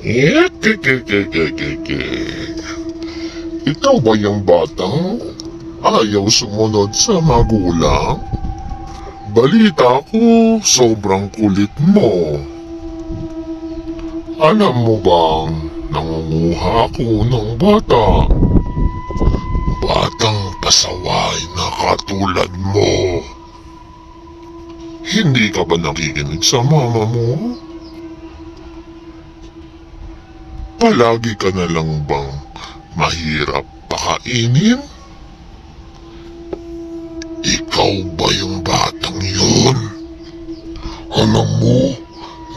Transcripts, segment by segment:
Ikikikikikiki. Ikaw ba yung batang ayaw sumunod sa magulang? Balita ko, sobrang kulit mo. Alam mo bang nangunguha ako ng bata? Batang pasaway na katulad mo. Hindi ka ba nakikinig sa mama mo? Palagi ka na lang bang mahirap pakainin? Ikaw ba yung batang yun? Alam mo,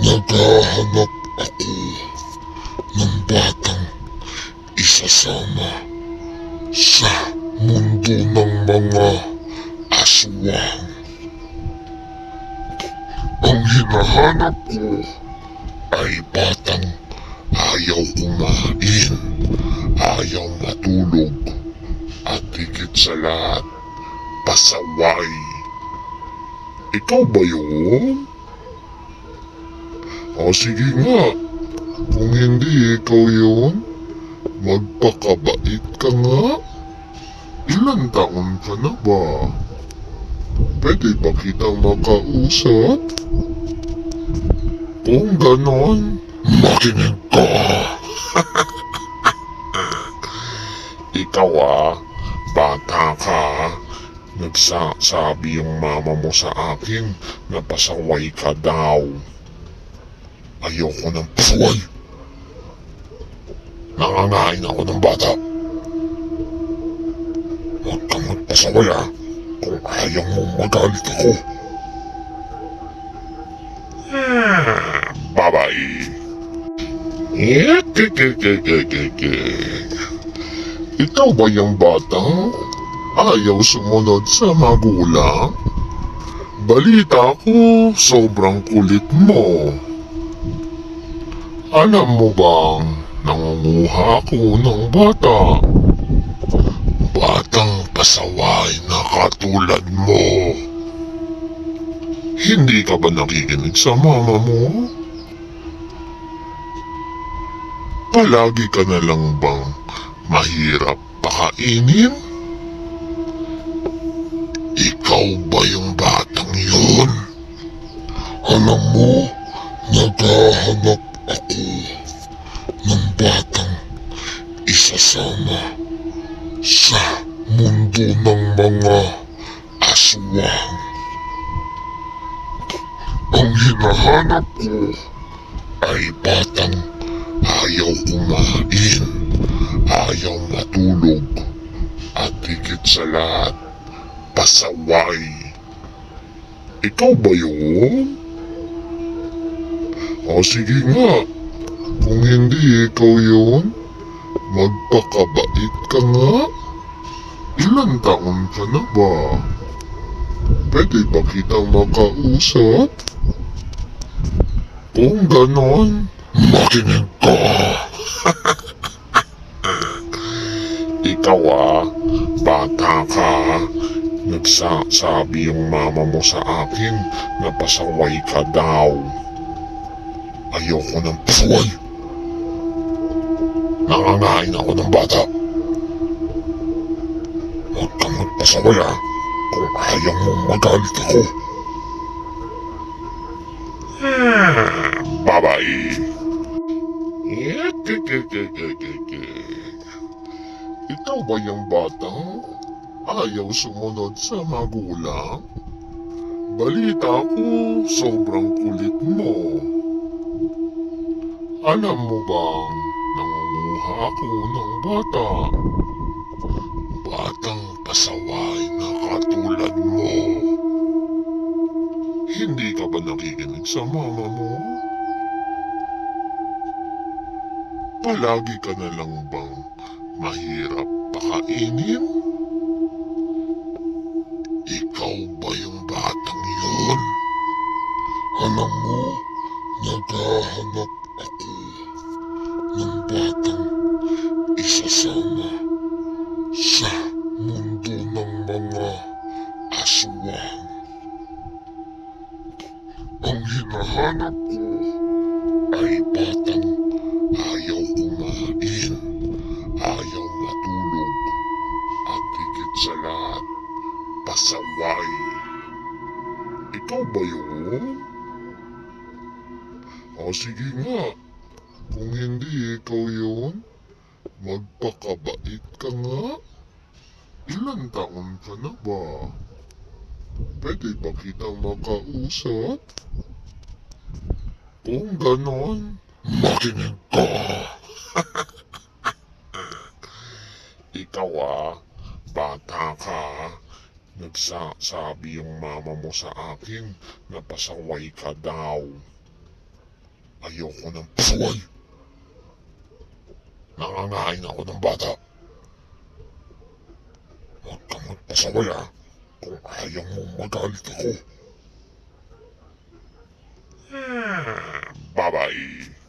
naghahanap ako ng batang isasama sa mundo ng mga aswang. Ang hinahanap ko ay batang ayaw kumain, ayaw matulog, at higit sa lahat, pasaway. Ikaw ba yun? O sige nga, kung hindi ikaw yun, magpakabait ka nga. Ilan taon ka na ba? Pwede ba kitang makausap? Kung ganon, makinig ka. Ikaw ah, bata ka. Nagsasabi yung mama mo sa akin na pasaway ka daw. Ayoko ng pasaway. Nangangain ako ng bata. Huwag kang magpasaway ah. Kung ayaw mo magalit ako. Ikaw ba yung batang ayaw sumunod sa magulang? Balita ko, sobrang kulit mo. Alam mo bang nangunguha ako ng bata? Batang pasaway na katulad mo. Hindi ka ba nakikinig sa mama mo? Palagi ka na lang bang mahirap pakainin? Ikaw ba yung batang yun? Alam mo, naghahanap ako ng batang isasama sa mundo ng mga aswang. Ang hinahanap ko ay batang ayaw kumain, ayaw matulog, at higit sa lahat, pasaway. Ikaw ba yun? O sige nga, kung hindi ikaw yun, magpakabait ka nga. Ilan taon ka na ba? Pwede ba kitang makausap? Kung ganon, makinig ka. Ikaw ah, bata ka. Nagsasabi yung mama mo sa akin na pasaway ka daw. Ayoko ng pasaway. Nangangain ako ng bata. Huwag kang magpasaway ah. Kung ayaw mo magalit ako. Bye-bye. Ikaw ba yung batang ayaw sumunod sa magulang? Balita ko, sobrang kulit mo. Alam mo bang nangunguha ako ng bata? Batang pasaway na katulad mo. Hindi ka ba nakikinig sa mama mo? Palagi ka na lang bang mahirap pakainin? Ikaw ba yung batang yun? Alam mo, naghahanap ako ng batang isasama sa mundo ng mga aswang. Ang hinahanap sa lahat, pasaway. Ikaw ba yun? O sige nga, kung hindi ikaw yun, magpakabait ka nga. Ilan taon ka na ba? Pwede ba kitang makausap? Kung ganon, makinig ka! Ikaw ah, bata ka. Nagsasabi yung mama mo sa akin na pasaway ka daw. Ayoko ng pasaway. Nangangain ako ng bata. Huwag kang magpasaway ah. Kung ayaw mo magalit ako. Ah, Bye-bye.